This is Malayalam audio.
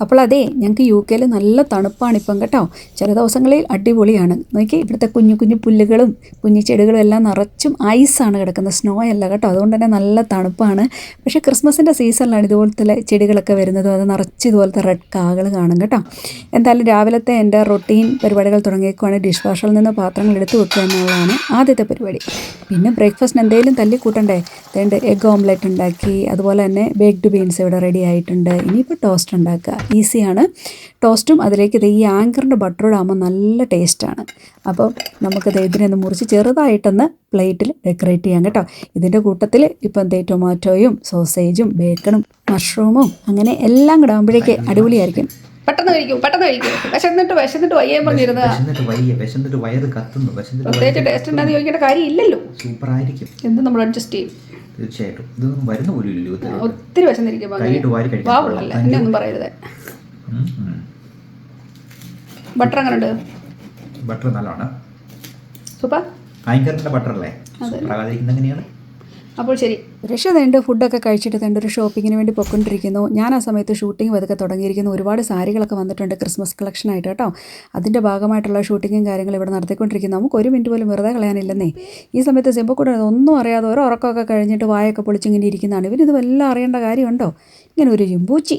അപ്പോൾ അതെ ഞങ്ങൾക്ക് യു കെയിൽ നല്ല തണുപ്പാണ് ഇപ്പം കേട്ടോ. ചില ദിവസങ്ങളിൽ അടിപൊളിയാണ്. നോക്കി ഇവിടുത്തെ കുഞ്ഞു കുഞ്ഞു പുല്ലുകളും കുഞ്ഞു ചെടികളും എല്ലാം നിറച്ചും ഐസാണ് കിടക്കുന്നത്. സ്നോ അല്ല കേട്ടോ. അതുകൊണ്ട് തന്നെ നല്ല തണുപ്പാണ്. പക്ഷേ ക്രിസ്മസിന്റെ സീസണിലാണ് ഇതുപോലത്തെ ചെടികളൊക്കെ വരുന്നത്. അത് നിറച്ച് ഇതുപോലത്തെ റെഡ് കാകൾ കാണും കേട്ടോ. എന്തായാലും രാവിലത്തെ എന്റെ റൊട്ടീൻ പരിപാടികൾ തുടങ്ങിയേക്കുവാണ്. ഡിഷ് വാഷറിൽ നിന്ന് പാത്രങ്ങൾ എടുത്തു വെക്കുക എന്നുള്ളതാണ് ആദ്യത്തെ പരിപാടി. പിന്നെ ബ്രേക്ക്ഫാസ്റ്റിന് എന്തെങ്കിലും തല്ലി കൂട്ടണ്ടേ വേണ്ട എഗ് ഓംലെറ്റ് ഉണ്ടാക്കി. അതുപോലെ തന്നെ ബേക്ക്ഡ് ബീൻസ് ഇവിടെ റെഡി ആയിട്ടുണ്ട്. ഇനിയിപ്പോൾ ടോസ്റ്റ് ഉണ്ടാക്കുക. ഈസിയാണ്. ടോസ്റ്റും അതിലേക്ക് ഇത് ഈ ആങ്കറിന്റെ ബട്ടറോട് ആകുമ്പോൾ നല്ല ടേസ്റ്റാണ്. അപ്പോൾ നമുക്ക് ദേ ഇതിനെ ഒന്ന് മുറിച്ച് ചെറുതായിട്ടൊന്ന് പ്ലേറ്റിൽ ഡെക്കറേറ്റ് ചെയ്യാം കേട്ടോ. ഇതിന്റെ കൂട്ടത്തിൽ ഇപ്പം ദേ ടൊമാറ്റോയും സോസേജും ബേക്കണും മഷ്റൂമും അങ്ങനെ എല്ലാം കൂടെ ആകുമ്പോഴേക്ക് അടിപൊളിയായിരിക്കും. പെട്ടെന്ന് കഴിക്കും പെട്ടെന്ന് കഴിക്കും. വിശന്നിട്ട് വിശന്നിട്ട് വയ്യേ പറഞ്ഞിരുന്നത് പ്രത്യേകിച്ച് ടേസ്റ്റ് ഉണ്ടെന്ന് ചോദിക്കേണ്ട കാര്യമില്ലല്ലോ. സൂപ്പർ ആയിരിക്കും എന്ത് നമ്മൾ അഡ്ജസ്റ്റ് ചെയ്യും. തീർച്ചയായിട്ടും. ഇതൊന്നും വരുന്ന പോലും ഇല്ല. ഒത്തിരി വാവുള്ളല്ല എന്നെ ഒന്നും പറയരുത്. ബട്ടർ അങ്ങനെ ഉണ്ട് ബട്ടർ നല്ലതാണ്. സൂപ്പർ ആങ്കറിന്റെ ബട്ടർ അല്ലേ? സൂപ്പർ എങ്ങനെയാണ്? അപ്പോൾ ശരി. രക്ഷ തേണ്ട ഫുഡൊക്കെ കഴിച്ചിട്ട് തന്റെ ഒരു ഷോപ്പിങ്ങിന് വേണ്ടി പൊയ്ക്കൊണ്ടിരിക്കുന്നു. ഞാൻ ആ സമയത്ത് ഷൂട്ടിംഗ് പതുക്കെ തുടങ്ങിയിരിക്കുന്നു. ഒരുപാട് സാരികളൊക്കെ വന്നിട്ടുണ്ട് ക്രിസ്മസ് കളക്ഷനായിട്ട് കേട്ടോ. അതിന്റെ ഭാഗമായിട്ടുള്ള ഷൂട്ടിങ്ങും കാര്യങ്ങളും ഇവിടെ നടത്തിക്കൊണ്ടിരിക്കുന്നു. നമുക്ക് ഒരു മിനിറ്റ് പോലും വെറുതെ കളയാനില്ലെന്നേ. ഈ സമയത്ത് സിമ്പക്കൂടെ ഒന്നും അറിയാതെ ഒരു ഉറക്കമൊക്കെ കഴിഞ്ഞിട്ട് വായൊക്കെ പൊളിച്ചിങ്ങനെ ഇരിക്കുന്നതാണ്. വല്ലതും അറിയേണ്ട കാര്യമുണ്ടോ? ഇങ്ങനെ ഒരു ജിമ്പൂച്ചി.